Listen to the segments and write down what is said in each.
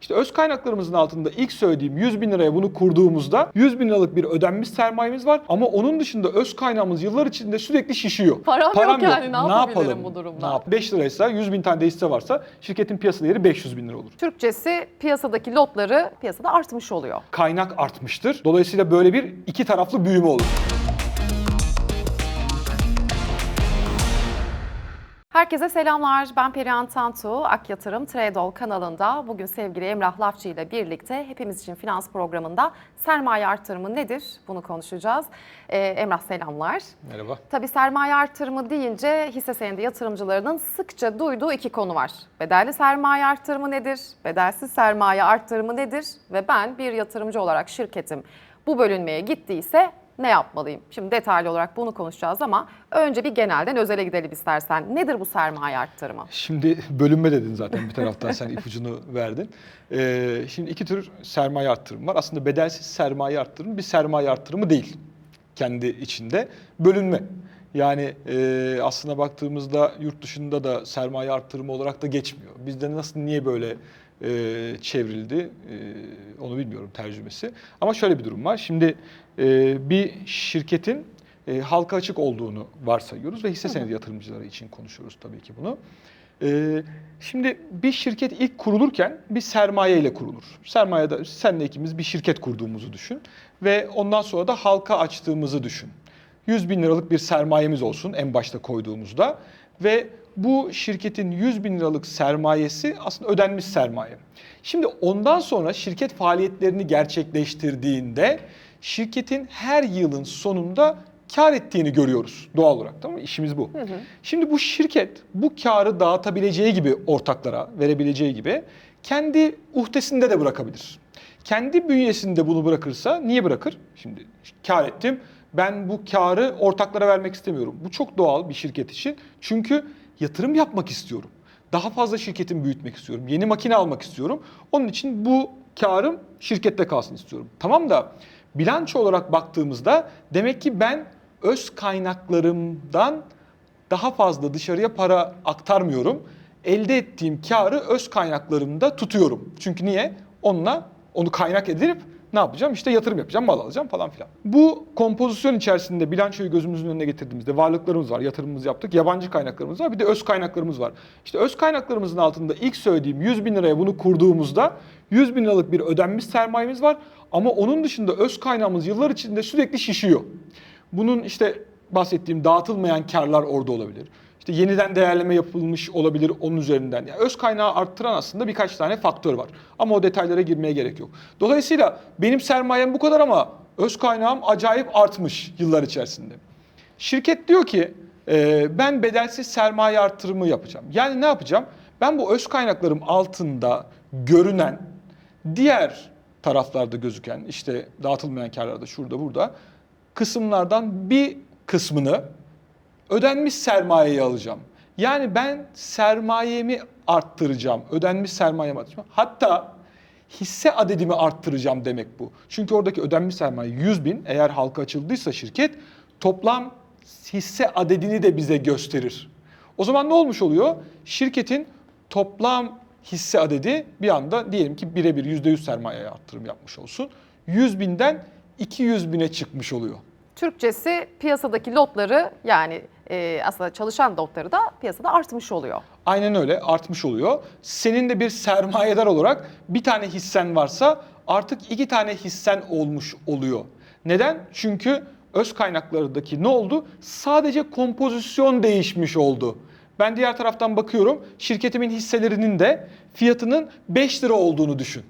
İşte öz kaynaklarımızın altında ilk söylediğim 100 bin liraya bunu kurduğumuzda 100 bin liralık bir ödenmiş sermayemiz var. Ama onun dışında öz kaynağımız yıllar içinde sürekli şişiyor. Param yok yani, ne yapabilirim bu durumda? Ne yap- 5 liraysa 100 bin tane de hisse varsa şirketin piyasa değeri 500 bin lira olur. Türkçesi piyasadaki lotları piyasada artmış oluyor. Kaynak artmıştır. Dolayısıyla böyle bir iki taraflı büyüme olur. Herkese selamlar. Ben Perihan Tantu. Ak Yatırım Tradol kanalında bugün sevgili Emrah Lafçı ile birlikte hepimiz için finans programında sermaye artırımı nedir? Bunu konuşacağız. Ee, Emrah selamlar. Merhaba. Tabii sermaye artırımı deyince hisse senedi yatırımcılarının sıkça duyduğu iki konu var. Bedelli sermaye artırımı nedir? Bedelsiz sermaye artırımı nedir? Ve ben bir yatırımcı olarak şirketim bu bölünmeye gittiyse ne yapmalıyım? Şimdi detaylı olarak bunu konuşacağız ama önce bir genelden özele gidelim istersen. Nedir bu sermaye artırımı? Şimdi bölünme dedin zaten bir taraftan sen ipucunu verdin. Ee, şimdi iki tür sermaye arttırımı var. Aslında bedelsiz sermaye arttırımı bir sermaye arttırımı değil kendi içinde. Bölünme. Yani e, aslına baktığımızda yurt dışında da sermaye arttırımı olarak da geçmiyor. Bizde nasıl niye böyle e, çevrildi e, onu bilmiyorum tercümesi. Ama şöyle bir durum var. Şimdi e, bir şirketin e, halka açık olduğunu varsayıyoruz ve hisse senedi yatırımcıları için konuşuyoruz tabii ki bunu. E, şimdi bir şirket ilk kurulurken bir sermaye ile kurulur. Sermayede senle ikimiz bir şirket kurduğumuzu düşün ve ondan sonra da halka açtığımızı düşün. 100 bin liralık bir sermayemiz olsun en başta koyduğumuzda ve bu şirketin 100 bin liralık sermayesi aslında ödenmiş sermaye. Şimdi ondan sonra şirket faaliyetlerini gerçekleştirdiğinde şirketin her yılın sonunda kar ettiğini görüyoruz doğal olarak tamam mı? İşimiz bu. Şimdi bu şirket bu karı dağıtabileceği gibi ortaklara verebileceği gibi kendi uhdesinde de bırakabilir. Kendi bünyesinde bunu bırakırsa niye bırakır? Şimdi kar ettim. Ben bu karı ortaklara vermek istemiyorum. Bu çok doğal bir şirket için. Çünkü yatırım yapmak istiyorum. Daha fazla şirketimi büyütmek istiyorum. Yeni makine almak istiyorum. Onun için bu karım şirkette kalsın istiyorum. Tamam da bilanço olarak baktığımızda demek ki ben öz kaynaklarımdan daha fazla dışarıya para aktarmıyorum. Elde ettiğim karı öz kaynaklarımda tutuyorum. Çünkü niye? Onunla onu kaynak edip ne yapacağım? İşte yatırım yapacağım, mal alacağım falan filan. Bu kompozisyon içerisinde bilançoyu gözümüzün önüne getirdiğimizde varlıklarımız var, yatırımımızı yaptık, yabancı kaynaklarımız var, bir de öz kaynaklarımız var. İşte öz kaynaklarımızın altında ilk söylediğim 100 bin liraya bunu kurduğumuzda 100 bin liralık bir ödenmiş sermayemiz var. Ama onun dışında öz kaynağımız yıllar içinde sürekli şişiyor. Bunun işte bahsettiğim dağıtılmayan karlar orada olabilir. İşte yeniden değerleme yapılmış olabilir onun üzerinden. Yani öz kaynağı arttıran aslında birkaç tane faktör var. Ama o detaylara girmeye gerek yok. Dolayısıyla benim sermayem bu kadar ama öz kaynağım acayip artmış yıllar içerisinde. Şirket diyor ki e, ben bedelsiz sermaye artırımı yapacağım. Yani ne yapacağım? Ben bu öz kaynaklarım altında görünen diğer taraflarda gözüken işte dağıtılmayan karlarda şurada burada kısımlardan bir kısmını ödenmiş sermayeyi alacağım. Yani ben sermayemi arttıracağım. Ödenmiş sermayemi arttıracağım. Hatta hisse adedimi arttıracağım demek bu. Çünkü oradaki ödenmiş sermaye 100 bin eğer halka açıldıysa şirket toplam hisse adedini de bize gösterir. O zaman ne olmuş oluyor? Şirketin toplam hisse adedi bir anda diyelim ki birebir %100 sermayeye arttırım yapmış olsun. 100 binden 200 bine çıkmış oluyor. Türkçesi piyasadaki lotları yani e, aslında çalışan lotları da piyasada artmış oluyor. Aynen öyle artmış oluyor. Senin de bir sermayedar olarak bir tane hissen varsa artık iki tane hissen olmuş oluyor. Neden? Çünkü öz kaynaklardaki ne oldu? Sadece kompozisyon değişmiş oldu. Ben diğer taraftan bakıyorum şirketimin hisselerinin de fiyatının 5 lira olduğunu düşün.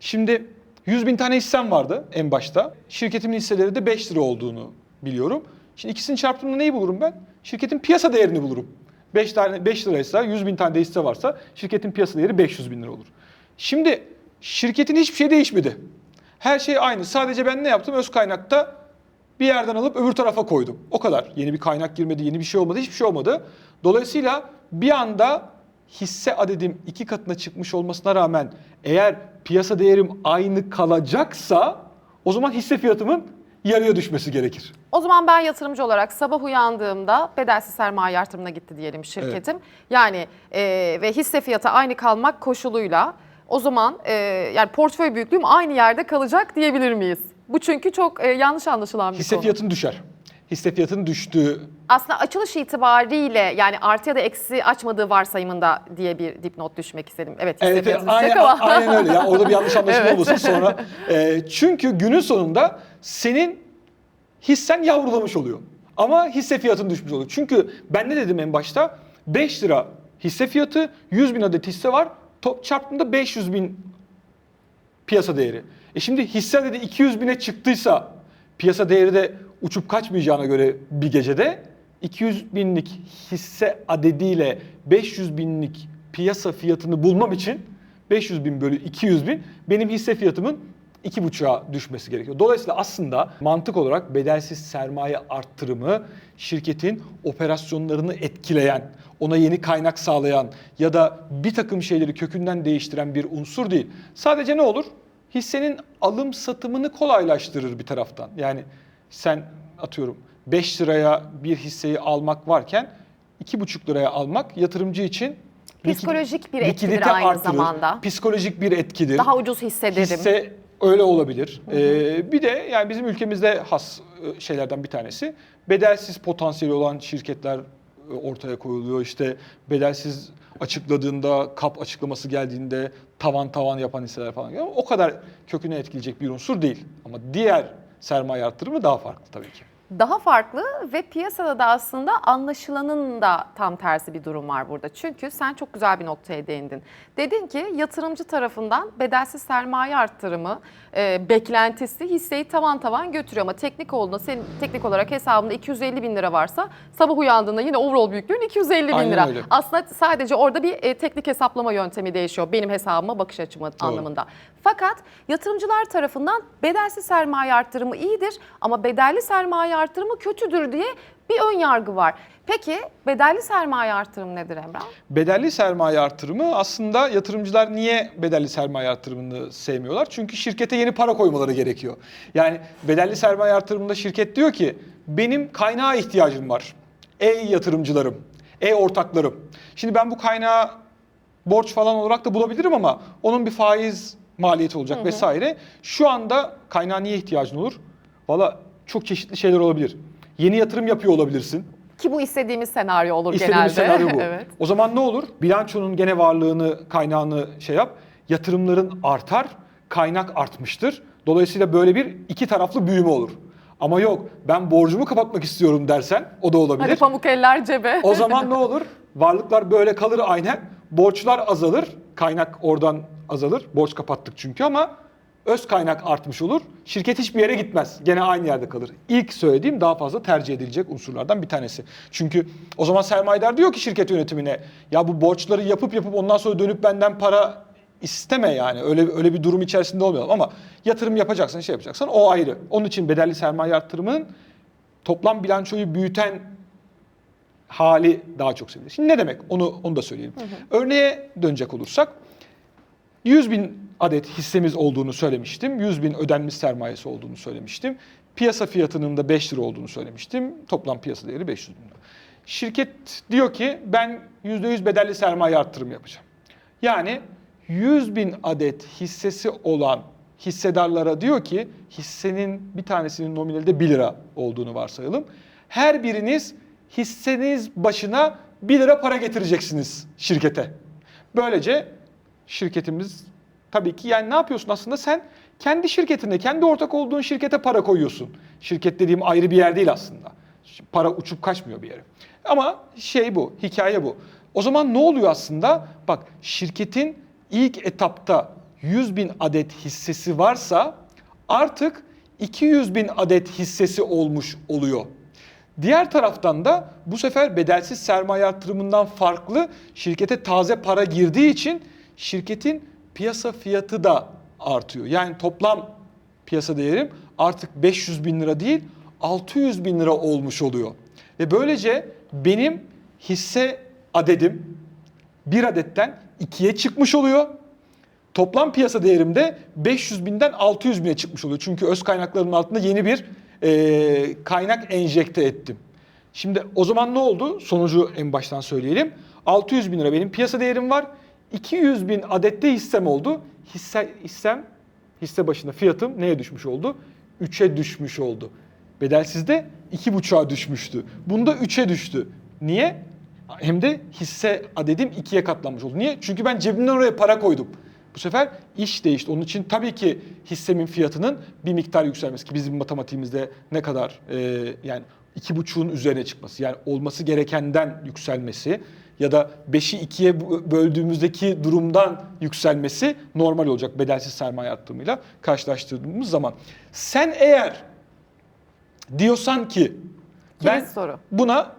Şimdi 100 bin tane hissem vardı en başta. Şirketimin hisseleri de 5 lira olduğunu biliyorum. Şimdi ikisini çarptığımda neyi bulurum ben? Şirketin piyasa değerini bulurum. 5 tane 5 liraysa 100 bin tane de hisse varsa şirketin piyasa değeri 500 bin lira olur. Şimdi şirketin hiçbir şey değişmedi. Her şey aynı. Sadece ben ne yaptım? Öz kaynakta bir yerden alıp öbür tarafa koydum. O kadar. Yeni bir kaynak girmedi, yeni bir şey olmadı, hiçbir şey olmadı. Dolayısıyla bir anda hisse adedim iki katına çıkmış olmasına rağmen eğer piyasa değerim aynı kalacaksa o zaman hisse fiyatımın yarıya düşmesi gerekir. O zaman ben yatırımcı olarak sabah uyandığımda bedelsiz sermaye artırımına gitti diyelim şirketim. Yani e, ve hisse fiyatı aynı kalmak koşuluyla o zaman e, yani portföy büyüklüğüm aynı yerde kalacak diyebilir miyiz? Bu çünkü çok e, yanlış anlaşılan bir Hisse konu. fiyatın düşer. Hisse fiyatının düştüğü Aslında açılış itibariyle yani artı ya da eksi açmadığı varsayımında diye bir dipnot düşmek istedim. Evet hisse Evet, fiyatı aynen, ama. aynen öyle. Ya orada bir yanlış anlaşılma Evet. olmasın sonra. e, çünkü günün sonunda senin hissen yavrulamış oluyor. Ama hisse fiyatın düşmüş oluyor. Çünkü ben ne dedim en başta? 5 lira hisse fiyatı, 100 bin adet hisse var. Top çarptığında 500 bin piyasa değeri. E şimdi hisse dedi 200 bine çıktıysa piyasa değeri de uçup kaçmayacağına göre bir gecede 200 binlik hisse adediyle 500 binlik piyasa fiyatını bulmam için 500 bin bölü 200 bin benim hisse fiyatımın 2,5'a düşmesi gerekiyor. Dolayısıyla aslında mantık olarak bedelsiz sermaye arttırımı şirketin operasyonlarını etkileyen, ona yeni kaynak sağlayan ya da bir takım şeyleri kökünden değiştiren bir unsur değil. Sadece ne olur? Hissenin alım satımını kolaylaştırır bir taraftan. Yani sen atıyorum 5 liraya bir hisseyi almak varken 2,5 liraya almak yatırımcı için Psikolojik bir etkidir aynı artırır. zamanda. Psikolojik bir etkidir. Daha ucuz hissederim. Hisse öyle olabilir. Ee, bir de yani bizim ülkemizde has e, şeylerden bir tanesi bedelsiz potansiyeli olan şirketler e, ortaya koyuluyor. İşte bedelsiz açıkladığında, kap açıklaması geldiğinde tavan tavan yapan hisseler falan. O kadar köküne etkileyecek bir unsur değil. Ama diğer sermaye arttırımı daha farklı tabii ki. Daha farklı ve piyasada da aslında anlaşılanın da tam tersi bir durum var burada. Çünkü sen çok güzel bir noktaya değindin. Dedin ki yatırımcı tarafından bedelsiz sermaye arttırımı e, beklentisi hisseyi tavan tavan götürüyor. Ama teknik olduğunda senin teknik olarak hesabında 250 bin lira varsa sabah uyandığında yine overall büyüklüğün 250 bin Aynen lira. öyle. Aslında sadece orada bir e, teknik hesaplama yöntemi değişiyor. Benim hesabıma bakış açımı anlamında. Fakat yatırımcılar tarafından bedelsiz sermaye arttırımı iyidir ama bedelli sermaye arttırımı kötüdür diye bir ön yargı var. Peki bedelli sermaye arttırımı nedir Emrah? Bedelli sermaye artırımı aslında yatırımcılar niye bedelli sermaye artırımını sevmiyorlar? Çünkü şirkete yeni para koymaları gerekiyor. Yani bedelli sermaye artırımında şirket diyor ki benim kaynağa ihtiyacım var. Ey yatırımcılarım, ey ortaklarım. Şimdi ben bu kaynağı borç falan olarak da bulabilirim ama onun bir faiz maliyeti olacak vesaire. Şu anda kaynağa niye ihtiyacın olur? Valla çok çeşitli şeyler olabilir. Yeni yatırım yapıyor olabilirsin. Ki bu istediğimiz senaryo olur İstediğimiz genelde. senaryo bu. evet. O zaman ne olur? Bilançonun gene varlığını, kaynağını şey yap. Yatırımların artar, kaynak artmıştır. Dolayısıyla böyle bir iki taraflı büyüme olur. Ama yok ben borcumu kapatmak istiyorum dersen o da olabilir. Hadi pamuk eller cebe. O zaman ne olur? Varlıklar böyle kalır aynen. Borçlar azalır. Kaynak oradan azalır. Borç kapattık çünkü ama öz kaynak artmış olur. Şirket hiçbir yere gitmez. Gene aynı yerde kalır. İlk söylediğim daha fazla tercih edilecek unsurlardan bir tanesi. Çünkü o zaman sermayedar diyor ki şirket yönetimine ya bu borçları yapıp yapıp ondan sonra dönüp benden para isteme yani. Öyle öyle bir durum içerisinde olmayalım ama yatırım yapacaksan, şey yapacaksan o ayrı. Onun için bedelli sermaye arttırımının toplam bilançoyu büyüten hali daha çok sevilir. Şimdi ne demek? Onu onu da söyleyelim. Örneğe dönecek olursak 100 bin adet hissemiz olduğunu söylemiştim. 100 bin ödenmiş sermayesi olduğunu söylemiştim. Piyasa fiyatının da 5 lira olduğunu söylemiştim. Toplam piyasa değeri 500 bin lira. Şirket diyor ki ben %100 bedelli sermaye arttırım yapacağım. Yani 100 bin adet hissesi olan hissedarlara diyor ki hissenin bir tanesinin nominali de 1 lira olduğunu varsayalım. Her biriniz hisseniz başına 1 lira para getireceksiniz şirkete. Böylece şirketimiz tabii ki yani ne yapıyorsun aslında sen kendi şirketine, kendi ortak olduğun şirkete para koyuyorsun. Şirket dediğim ayrı bir yer değil aslında. Para uçup kaçmıyor bir yere. Ama şey bu, hikaye bu. O zaman ne oluyor aslında? Bak şirketin ilk etapta 100 bin adet hissesi varsa artık 200 bin adet hissesi olmuş oluyor. Diğer taraftan da bu sefer bedelsiz sermaye artırımından farklı şirkete taze para girdiği için şirketin piyasa fiyatı da artıyor. Yani toplam piyasa değerim artık 500 bin lira değil 600 bin lira olmuş oluyor. Ve böylece benim hisse adedim bir adetten ikiye çıkmış oluyor. Toplam piyasa değerim de 500 binden 600 bine çıkmış oluyor. Çünkü öz kaynaklarımın altında yeni bir e, kaynak enjekte ettim. Şimdi o zaman ne oldu? Sonucu en baştan söyleyelim. 600 bin lira benim piyasa değerim var. 200 bin adette hissem oldu. Hisse, hissem, hisse başına fiyatım neye düşmüş oldu? 3'e düşmüş oldu. Bedelsizde 2,5'a düşmüştü. Bunda 3'e düştü. Niye? Hem de hisse adedim 2'ye katlanmış oldu. Niye? Çünkü ben cebimden oraya para koydum. Bu sefer iş değişti. Onun için tabii ki hissemin fiyatının bir miktar yükselmesi ki bizim matematiğimizde ne kadar e, yani iki buçuğun üzerine çıkması yani olması gerekenden yükselmesi ya da 5'i 2'ye bö- böldüğümüzdeki durumdan yükselmesi normal olacak bedelsiz sermaye arttırımıyla karşılaştırdığımız zaman. Sen eğer diyorsan ki ben Kilit soru. buna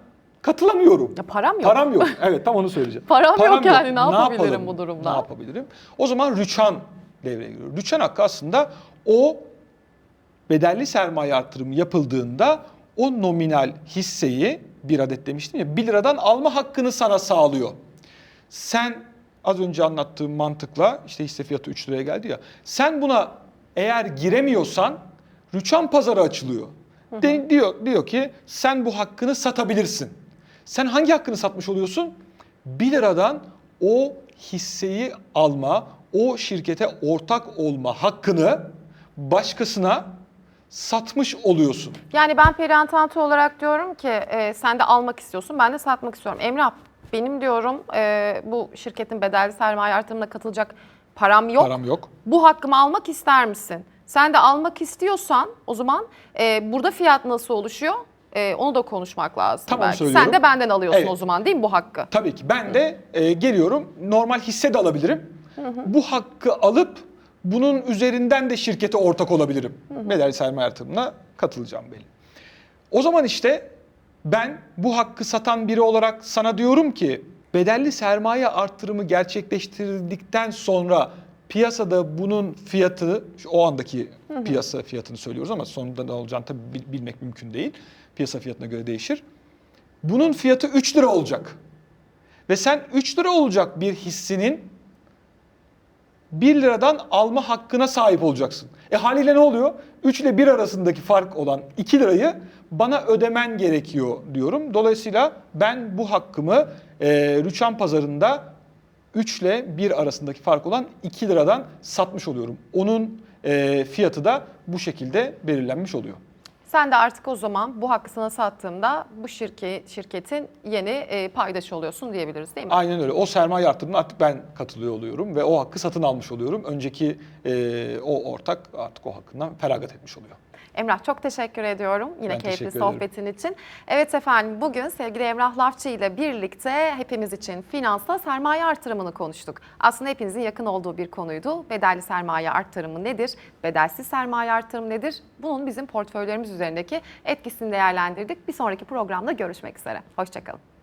katılamıyorum. Ya param yok. Param yok. Evet tam onu söyleyeceğim. Param yok yani, ne yapabilirim yapalım? bu durumda? Ne yapabilirim? O zaman rüçhan devreye giriyor. Rüçhan hakkı aslında o bedelli sermaye artırımı yapıldığında o nominal hisseyi bir adet demiştim ya 1 liradan alma hakkını sana sağlıyor. Sen az önce anlattığım mantıkla işte hisse fiyatı 3 liraya geldi ya. Sen buna eğer giremiyorsan rüçhan pazarı açılıyor. De- diyor diyor ki sen bu hakkını satabilirsin. Sen hangi hakkını satmış oluyorsun? 1 liradan o hisseyi alma, o şirkete ortak olma hakkını başkasına satmış oluyorsun. Yani ben Perihan Tantu olarak diyorum ki e, sen de almak istiyorsun, ben de satmak istiyorum. Emrah benim diyorum e, bu şirketin bedelli sermaye artırımına katılacak param yok. Param yok. Bu hakkımı almak ister misin? Sen de almak istiyorsan o zaman e, burada fiyat nasıl oluşuyor? E, onu da konuşmak lazım Tamam, belki. söylüyorum. Sen de benden alıyorsun Evet. o zaman değil mi bu hakkı? Tabii ki ben de e, geliyorum normal hisse de alabilirim. Bu hakkı alıp bunun üzerinden de şirkete ortak olabilirim. Bedelli sermaye artırımına katılacağım belli. O zaman işte ben bu hakkı satan biri olarak sana diyorum ki bedelli sermaye artırımı gerçekleştirdikten sonra piyasada bunun fiyatı o andaki piyasa fiyatını söylüyoruz ama sonunda ne olacağını tabii bil- bilmek mümkün değil. Piyasa fiyatına göre değişir. Bunun fiyatı 3 lira olacak. Ve sen 3 lira olacak bir hissinin 1 liradan alma hakkına sahip olacaksın. E haliyle ne oluyor? 3 ile 1 arasındaki fark olan 2 lirayı bana ödemen gerekiyor diyorum. Dolayısıyla ben bu hakkımı e, Rüçhan pazarında 3 ile 1 arasındaki fark olan 2 liradan satmış oluyorum. Onun e, fiyatı da bu şekilde belirlenmiş oluyor. Sen de artık o zaman bu hakkı sana sattığımda bu şirket, şirketin yeni e, paydaşı oluyorsun diyebiliriz değil mi? Aynen öyle. O sermaye artırımına artık ben katılıyor oluyorum ve o hakkı satın almış oluyorum. Önceki e, o ortak artık o hakkından feragat etmiş oluyor. Emrah çok teşekkür ediyorum yine Ben keyifli sohbetin için. Evet efendim bugün sevgili Emrah Lafçı ile birlikte hepimiz için finansta sermaye artırımını konuştuk. Aslında hepinizin yakın olduğu bir konuydu. Bedelli sermaye artırımı nedir? Bedelsiz sermaye artırımı nedir? Bunun bizim portföylerimiz üzerindeki etkisini değerlendirdik. Bir sonraki programda görüşmek üzere. Hoşçakalın.